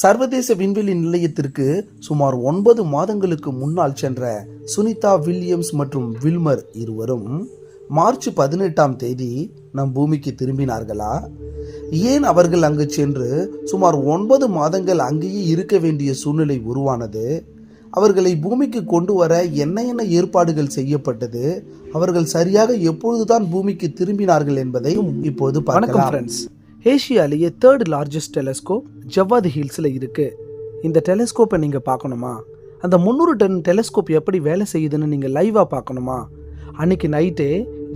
சர்வதேச விண்வெளி நிலையத்திற்கு சுமார் ஒன்பது மாதங்களுக்கு முன்னால் சென்ற சுனிதா வில்லியம்ஸ் மற்றும் வில்மர் இருவரும் மார்ச் பதினெட்டாம் தேதி நம் பூமிக்கு திரும்பினார்களா? ஏன் அவர்கள் அங்கு சென்று சுமார் ஒன்பது மாதங்கள் அங்கேயே இருக்க வேண்டிய சூழ்நிலை உருவானது? அவர்களை பூமிக்கு கொண்டு வர என்ன என்ன ஏற்பாடுகள் செய்யப்பட்டது? அவர்கள் சரியாக எப்பொழுதுதான் பூமிக்கு திரும்பினார்கள் என்பதையும் இப்போது பார்க்கலாம். ஃப்ரெண்ட்ஸ் ஏஷியாலேயே தேர்ட் லார்ஜஸ்ட் டெலஸ்கோப் ஜவ்வாது ஹில்ஸில் இருக்குது இந்த டெலஸ்கோப்பை நீங்கள் பார்க்கணுமா? அந்த முந்நூறு டன் டெலஸ்கோப் எப்படி வேலை செய்யுதுன்னு நீங்கள் லைவாக பார்க்கணுமா? அன்னைக்கு நைட்டே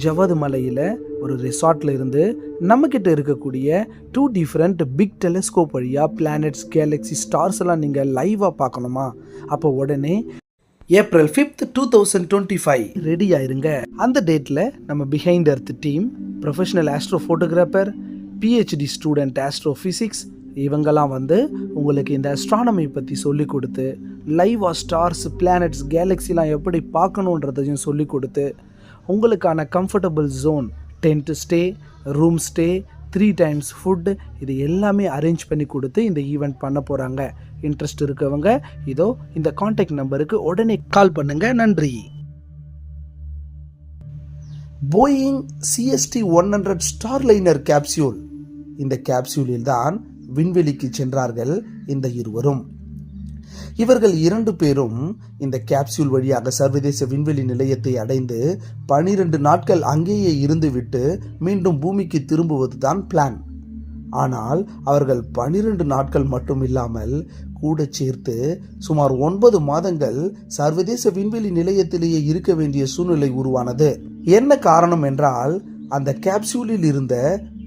ஜவ்வாது மலையில் ஒரு ரிசார்ட்டில் இருந்து நம்மக்கிட்ட இருக்கக்கூடிய டூ டிஃப்ரெண்ட் பிக் டெலஸ்கோப் வழியாக பிளானட்ஸ் கேலக்ஸி ஸ்டார்ஸ் எல்லாம் நீங்கள் லைவாக பார்க்கணுமா? அப்போ உடனே April fifth two thousand twenty five ready ஆயிருங்க அந்த டேட்டில் நம்ம behind earth team professional astrophotographer PhD student astrophysics இவங்கெல்லாம் வந்து உங்களுக்கு இந்த அஸ்ட்ரானமி பற்றி சொல்லி கொடுத்து லைவாக ஸ்டார்ஸ் பிளானட்ஸ் கேலக்ஸிலாம் எப்படி பார்க்கணுன்றதையும் சொல்லி கொடுத்து உங்களுக்கான comfortable zone tent stay room stay three times food இது எல்லாமே அரேஞ்ச் பண்ணி கொடுத்து இந்த ஈவெண்ட் பண்ண போகிறாங்க இன்ட்ரெஸ்ட் இருக்கவங்க இதோ இந்த காண்டாக்ட் நம்பருக்கு உடனே கால் பண்ணுங்கள் நன்றி. Boeing CST one hundred Starliner capsule இந்த கேப்சியூலில் தான் விண்வெளிக்கு சென்றார்கள் இந்த இருவரும். இவர்கள் இரண்டு பேரும் இந்த கேப்சியூல் வழியாக சர்வதேச விண்வெளி நிலையத்தை அடைந்து பனிரெண்டு நாட்கள் அங்கேயே இருந்துவிட்டு மீண்டும் பூமிக்கு திரும்புவதுதான் பிளான் ஆனால் அவர்கள் பனிரெண்டு நாட்கள் மட்டும் இல்லாமல் கூட சேர்த்து சுமார் ஒன்பது மாதங்கள் சர்வதேச விண்வெளி நிலையத்திலேயே இருக்க வேண்டிய சூழ்நிலை உருவானது. என்ன காரணம் என்றால் அந்த கேப்சூலில் இருந்த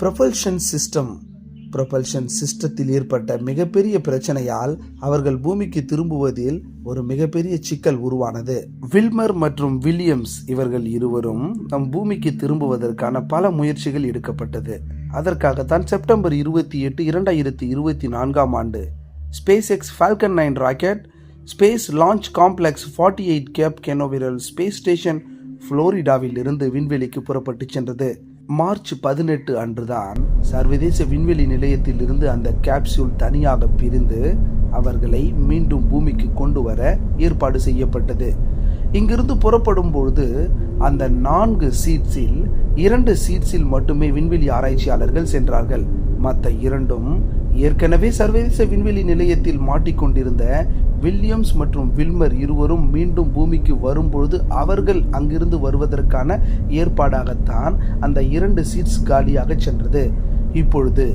ப்ரொபல்ஷன் சிஸ்டம் ப்ரொபல்ஷன் சிஸ்டத்தில் ஏற்பட்ட மிகப்பெரிய பிரச்சனையால் அவர்கள் பூமிக்கு திரும்புவதில் ஒரு மிகப்பெரிய சிக்கல் உருவானது. வில்மர் மற்றும் வில்லியம்ஸ் இவர்கள் இருவரும் நம் பூமிக்கு திரும்புவதற்கான பல முயற்சிகள் எடுக்கப்பட்டது. அதற்காகத்தான் செப்டம்பர் இருபத்தி எட்டு இரண்டாயிரத்தி இருபத்தி நான்காம் ஆண்டு SpaceX Falcon nine rocket space launch complex forty eight Cape Canaveral space station புளோரிடாவில் இருந்து விண்வெளிக்கு புறப்பட்டு சென்றது. மார்ச் பதினெட்டு அன்றுதான் சர்வதேச விண்வெளி நிலையத்தில் இருந்து அந்த கேப்சூல் தனியாக பிரிந்து அவர்களை மீண்டும் பூமிக்கு கொண்டு வர ஏற்பாடு செய்யப்பட்டது. இங்கிருந்து புறப்படும் பொழுது அந்த நான்கு சீட்ஸில் இரண்டு சீட்ஸில் மட்டுமே விண்வெளி ஆராய்ச்சியாளர்கள் சென்றார்கள். மற்ற இரண்டும் ஏற்கனவே சர்வதேச விண்வெளி நிலையத்தில் மாட்டிக்கொண்டிருந்த வில்லியம்ஸ் மற்றும் வில்மர் இருவரும் மீண்டும் பூமிக்கு வரும்பொழுது அவர்கள் அங்கிருந்து வருவதற்கான ஏற்பாடாகத்தான் அந்த இரண்டு சீட்ஸ் காலியாக சென்றது. இப்பொழுது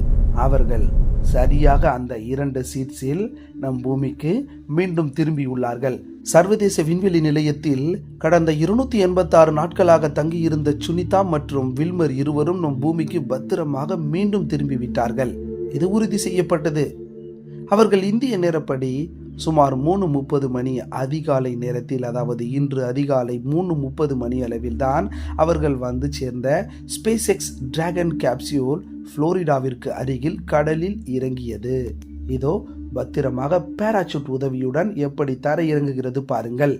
அவர்கள் சரியாக அந்த இரண்டு சீட்ஸில் நம் பூமிக்கு மீண்டும் திரும்பியுள்ளார்கள். சர்வதேச விண்வெளி நிலையத்தில் கடந்த இருநூத்தி எண்பத்தாறு நாட்களாக தங்கியிருந்த சுனிதா மற்றும் வில்மர் இருவரும் நம் பூமிக்கு பத்திரமாக மீண்டும் திரும்பிவிட்டார்கள். இது உறுதி செய்யப்பட்டது. அவர்கள் இந்திய நேரப்படி சுமார் மூணு முப்பது மணி அதிகாலை நேரத்தில் அதாவது இன்று அதிகாலை மூணு முப்பது மணி அளவில் தான் அவர்கள் வந்து சேர்ந்த ஸ்பேஸ் எக்ஸ் டிராகன் கேப்சியூல் புளோரிடாவிற்கு அருகில் கடலில் இறங்கியது. இதோ பத்திரமாக பேராசூட் உதவியுடன் எப்படி தர இறங்குகிறது பாருங்கள்.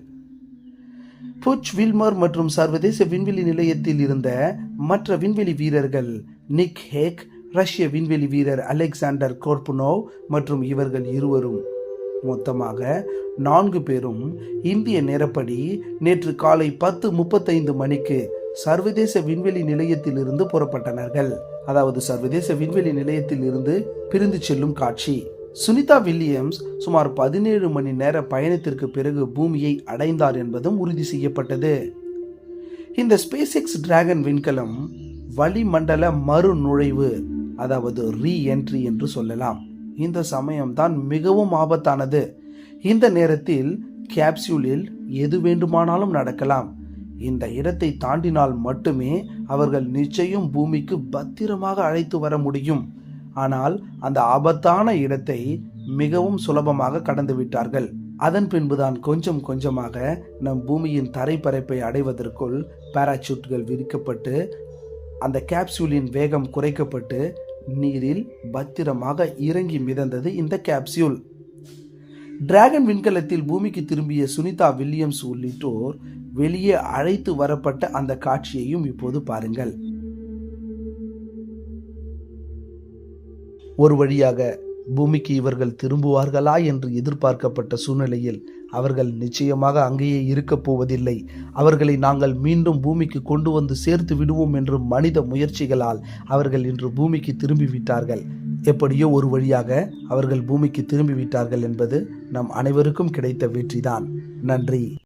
புச் வில்மர் மற்றும் சர்வதேச விண்வெளி நிலையத்தில் இருந்த மற்ற விண்வெளி வீரர்கள் நிக் ஹேக் ரஷ்ய விண்வெளி வீரர் அலெக்சாண்டர் கோர்புனோவ் மற்றும் இவர்கள் இருவரும் மொத்தமாக நான்கு பேரும் இந்திய நேரப்படி நேற்று காலை பத்து முப்பத்தைந்து மணிக்கு சர்வதேச விண்வெளி நிலையத்திலிருந்து புறப்பட்டனர்கள். அதாவது சர்வதேச விண்வெளி நிலையத்தில் இருந்து பிரிந்து செல்லும் காட்சி. சுனிதா வில்லியம்ஸ் சுமார் பதினேழு மணி நேர பயணத்திற்கு பிறகு பூமியை அடைந்தார் என்பதும் உறுதி செய்யப்பட்டது. இந்த ஸ்பேஸ் எக்ஸ் டிராகன் விண்கலம் வளிமண்டல மறு நுழைவு அதாவது ரீ என்ட்ரி என்று சொல்லலாம். இந்த சமயம்தான் மிகவும் ஆபத்தானது. இந்த நேரத்தில் கேப்சூலில் எது வேண்டுமானாலும் நடக்கலாம். இந்த இடத்தை தாண்டினால் மட்டுமே அவர்கள் நிச்சயம் பூமிக்கு பத்திரமாக அழைத்து வர முடியும். ஆனால் அந்த ஆபத்தான இடத்தை மிகவும் சுலபமாக கடந்து விட்டார்கள். அதன் பின்புதான் கொஞ்சம் கொஞ்சமாக நம் பூமியின் தரைப்பரப்பை அடைவதற்குள் பாராசூட்கள் விரிக்கப்பட்டு அந்த கேப்சூலின் வேகம் குறைக்கப்பட்டு நீரில் பத்திரமாக இறங்கி மிதந்தது இந்த கேப்சியூல் டிராகன் விண்கலத்தில் பூமிக்கு திரும்பிய சுனிதா வில்லியம்ஸ் உள்ளிட்டோர் வெளியே அழைத்து வரப்பட்ட அந்த காட்சியையும் இப்போது பாருங்கள். ஒரு வழியாக பூமிக்கு இவர்கள் திரும்புவார்களா என்று எதிர்பார்க்கப்பட்ட சூழ்நிலையில் அவர்கள் நிச்சயமாக அங்கேயே இருக்கப் போவதில்லை. அவர்களை நாங்கள் மீண்டும் பூமிக்கு கொண்டு வந்து சேர்த்து விடுவோம் என்று மனித முயற்சிகளால் அவர்கள் இன்று பூமிக்கு திரும்பி விட்டார்கள் எப்படியோ ஒரு வழியாக அவர்கள் பூமிக்கு திரும்பி விட்டார்கள் என்பது நம் அனைவருக்கும் கிடைத்த வெற்றிதான். நன்றி.